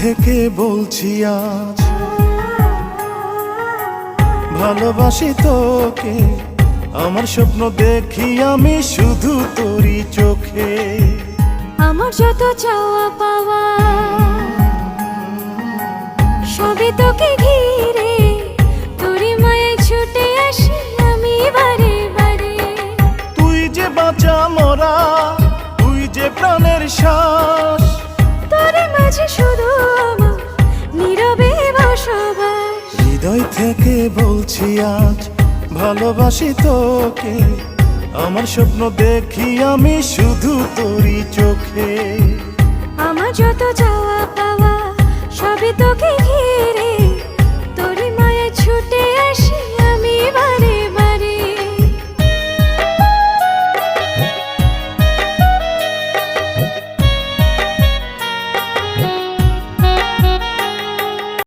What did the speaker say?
থেকে বলছি আজ ভালোবাসি তোকে আমার স্বপ্ন দেখি আমি শুধু তোরই চোখে। আমার যত চাওয়া পাওয়া সবই তোকে ঘিরে। তোরে মায়ে ছুটে আসি আমি বারে বারে। তুই যে বাঁচা মরা তুই যে প্রাণের শ্বাস তোরে মাঝে হৃদয় থেকে বলছি আজ, ভালোবাসি তোকে। আমার স্বপ্ন দেখি আমি শুধু তোরই চোখে। আমার যত চাওয়া পাওয়া, সবই তোকে ঘিরে